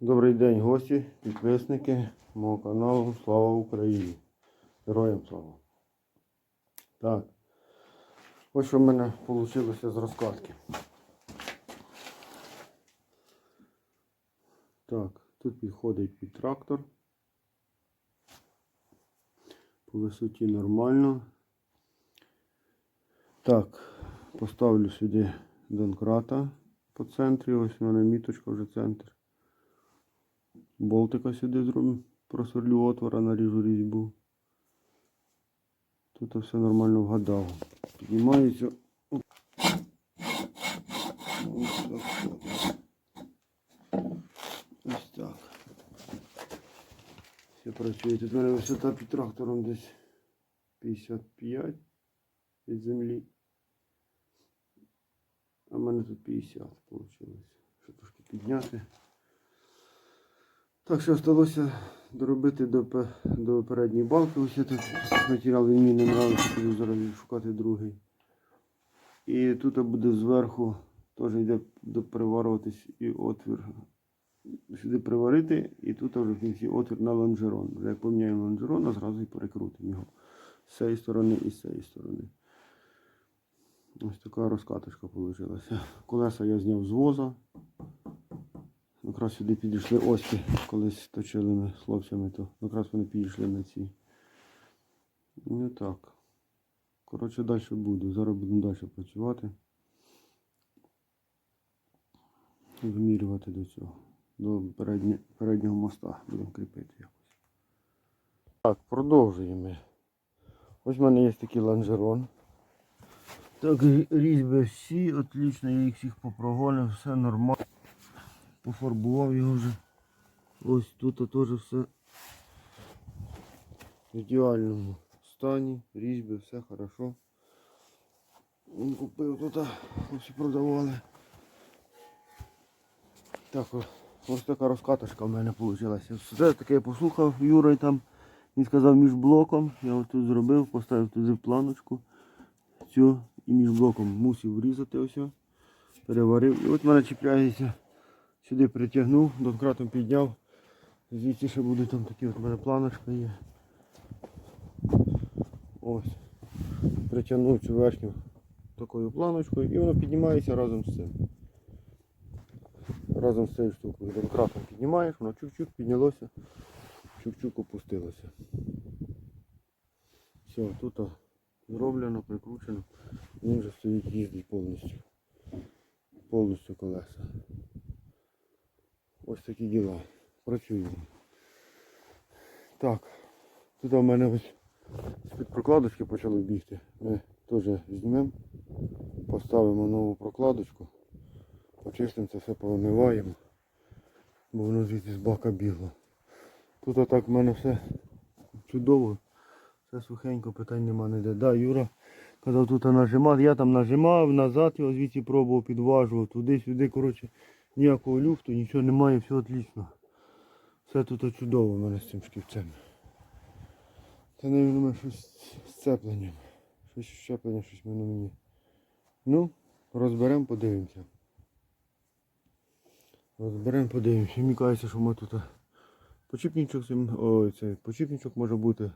Добрий день, гості, підписники мого каналу Слава Україні. Героям слава. Так. Ось що в мене вийшло з розкладки. Так, тут підходить під трактор. По висоті нормально. Так, поставлю сюди донкрата по центрі. Ось у мене міточка вже центр. Болтика сюди зроблю, просверлю отвора, наріжу різьбу. Тут все нормально вгадав. Піднімається. Оп. Ось так. Ось так. Все працює. Тут в мене висота під трактором десь 55 від землі. А в мене тут 50 вийшло. Ще трошки підняти. Так що залишилося доробити до, до передньої балки. Ось я тут матеріал він мені не нравиться, піду зараз шукати другий. І тут буде зверху теж йде доприварюватись і отвір. Сюди приварити, і тут вже в кінці отвір на лонжерон. Вже як поміняємо лонжерон, а зразу і перекрутимо його з цієї сторони і з цієї сторони. Ось така розкаточка вийшла. Колеса я зняв з воза. Якраз сюди підійшли оськи, колись точили ми з хлопцями, то якраз вони підійшли на ці. Ну так. Коротше, далі буду. Зараз будемо далі працювати. Вимірювати до цього. До переднє- переднього моста будемо кріпити якось. Так, продовжуємо. Ось в мене є такий лонжерон. Так, різьби всі, отлично, я їх всіх попрогонив, все нормально. Пофарбував його вже. Ось тут теж все в ідеальному стані, різьби, все хорошо. Він Купив тут, ось продавали. Так, ось така розкаточка в мене вийшла. Все таке я послухав Юра там. Він сказав між блоком. Я ось зробив, поставив туди планочку. Цю і між блоком мусив врізати ось. Переварив. І от мене чіпляється. Сюди притягнув, донкратом підняв. Звідси ще буде там такі от у мене планочка є. Ось. Притягнув цю верхню такою планочкою і воно піднімається разом з цим. Разом з цією штукою. Донкратом піднімаєш, воно чук-чук піднялося, чук-чук опустилося. Все, тут зроблено, прикручено. Він вже стоїть їздить повністю. Повністю колеса. Ось такі діла. Працюємо. Так. Тут у мене ось з-під прокладочки почали бігти. Ми теж знімемо, поставимо нову прокладочку, почистимо це все, повимиваємо, бо воно звідси з бака бігло. Тут отак в мене все чудово. Все сухенько, питань нема ніде. Да, Юра казав тут нажимати. Я там нажимав, назад його звідси пробував, підважував, туди-сюди, коротше, ніякого люфту, нічого немає, все отлично. Все тут чудово в мене з цим шківцем. Це, мабуть, щось з. Щось щеплення, щось воно мені. Ну, розберемо, подивимося. Розберемо, подивимося. Мені кажеться, що ми тут почіпничок, цим- ой, цей почіпничок може бути.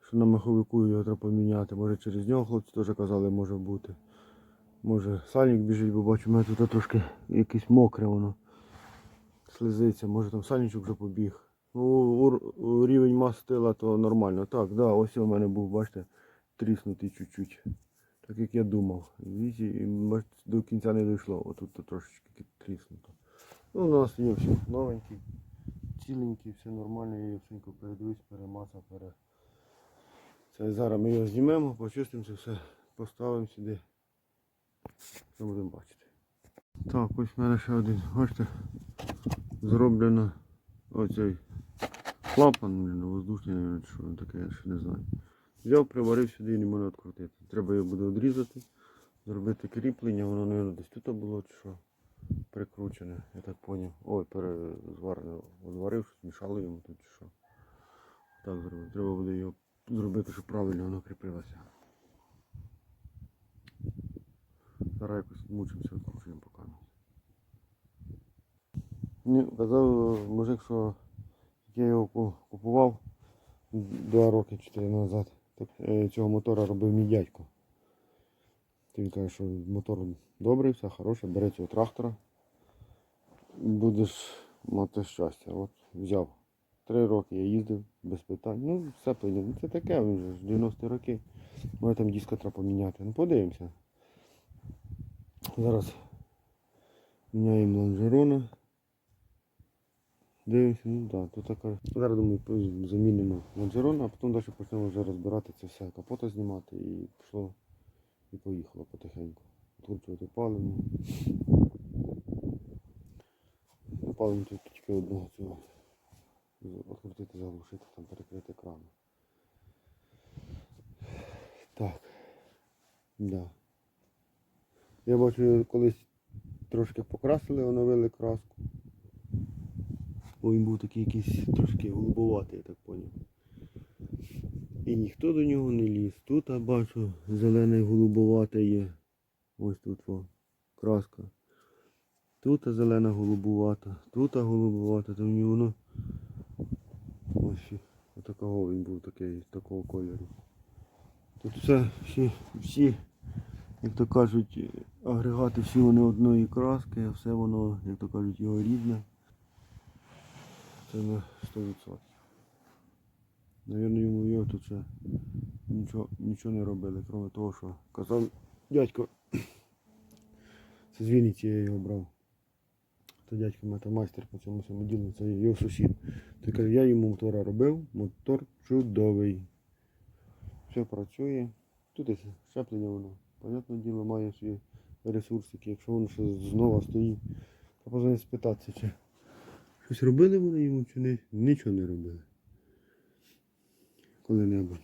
Що на маховику його треба поміняти. Може через нього хлопці теж казали, може бути. Може сальник біжить, бо бачу, у мене тут трошки якесь мокре воно. Слизиться, може там сальничок вже побіг. Ну, рівень мастила то нормально. Так, да, ось у мене був, бачите, тріснутий чуть-чуть. Так як я думав. Візі, і бачите, до кінця не дійшло. Отут то трошечки тріснуто. Ну, у нас є все новенький, ціленький, все нормально, я його всенько передивився, перемасав, пере. Це зараз ми його знімемо, почистимо це все, поставимо сюди. Що будемо бачити. Так, ось в мене ще один, бачите, зроблено оцей клапан, воздушний, навіть, що таке, я ще не знаю. Взяв, приварив сюди і не можу відкрутити. Треба його буде відрізати, зробити кріплення, воно, мабуть, десь тут було чи що. Прикручене, я так зрозумів. Ой, перезварене, щось йому тут чи що. Так зробив. Треба буде його зробити, щоб правильно воно кріпилося. Зараз якось мучимося, відкручуємо поки. Ні, казав мужик, що я його купував два роки чотири назад. Так, е, цього мотора робив мій дядько. Він каже, що мотор добрий, все хороше, бери цього трактора. Будеш мати щастя. От взяв. Три роки я їздив без питань. Ну, все прийде. Ну, це таке, він же ж 90 роки. Може там диска треба поміняти. Ну подивимося. Зараз міняємо лонжерони. Дивимося, ну так, тут така. Зараз думаю, замінимо лонжерон, а потім далі почнемо вже розбирати це все, капота знімати і пішло і поїхало потихеньку. Відкручувати паливо. Ну, Паливо тут тільки одного цього. Відкрутити, заглушити, там перекрити кран. Так. Да. Я бачу, колись трошки покрасили, оновили краску. Бо він був такий якийсь трошки голубоватий, я так поняв. І ніхто до нього не ліз. Тут я бачу зелений голубовате є. Ось тут о, краска. Тут зелена голубовата, тут голубовата, там і воно. Ось отакого він був такий, такого кольору. Тут все, всі, всі, як то кажуть, агрегати всі вони одної краски, а все воно, як то кажуть, його рідне. Це на 100%. Навірно, йому його тут ще нічого, нічого не робили, крім того, що казав дядько. Це з Вінниці я його брав. То дядько мене майстер по цьому всьому ділу, це його сусід. Той каже, я йому мотора робив, мотор чудовий. Все працює. Тут і щеплення воно. Понятне діло, має свої ресурсики. Якщо воно ще знову стоїть, то повинен спитатися, чи щось робили вони йому чи не. Нічого не робили. Коли-небудь.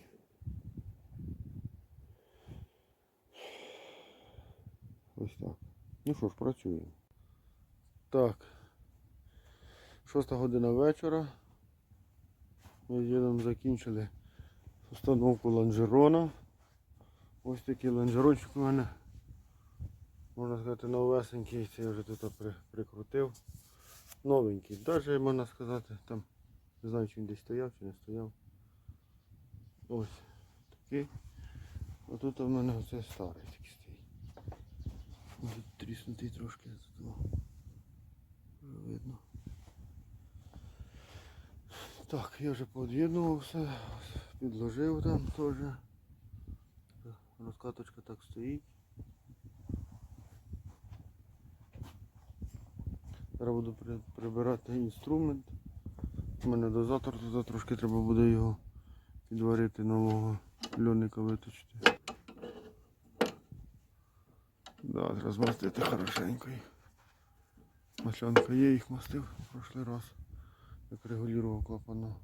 Ось так. Ну що ж, працює. Так. Шоста година вечора. Ми з дідом закінчили установку лонжерона. Ось такий лонжерончик у мене. Можна сказати, новесенький, це я вже тут при, прикрутив. Новенький. Навіть можна сказати, там не знаю, чи він десь стояв, чи не стояв. Ось такий. А тут у мене оце старий такий стоїть. Тріснутий трошки тут. Вже видно. Так, я вже під'єднував все, підложив там теж. Розкаточка так стоїть. Зараз буду прибирати інструмент. У мене дозатор туди трошки треба буде його підварити нового льоника виточити. Да, треба змастити хорошенько. Маслянка є, їх мастив в прошлий раз. Як регулював клапана.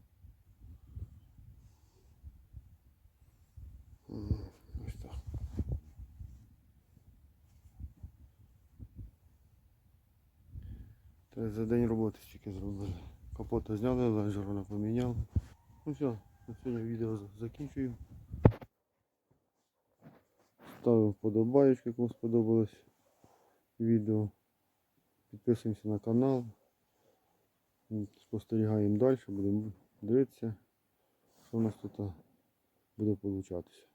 Це за день роботи стільки зробили. Капота зняли, лонжерона поміняли. Ну все, на сьогодні відео за- закінчую. Ставимо вподобаєчки, кому сподобалось відео. Підписуємося на канал. Спостерігаємо далі, будемо дивитися, що у нас тут буде получатися.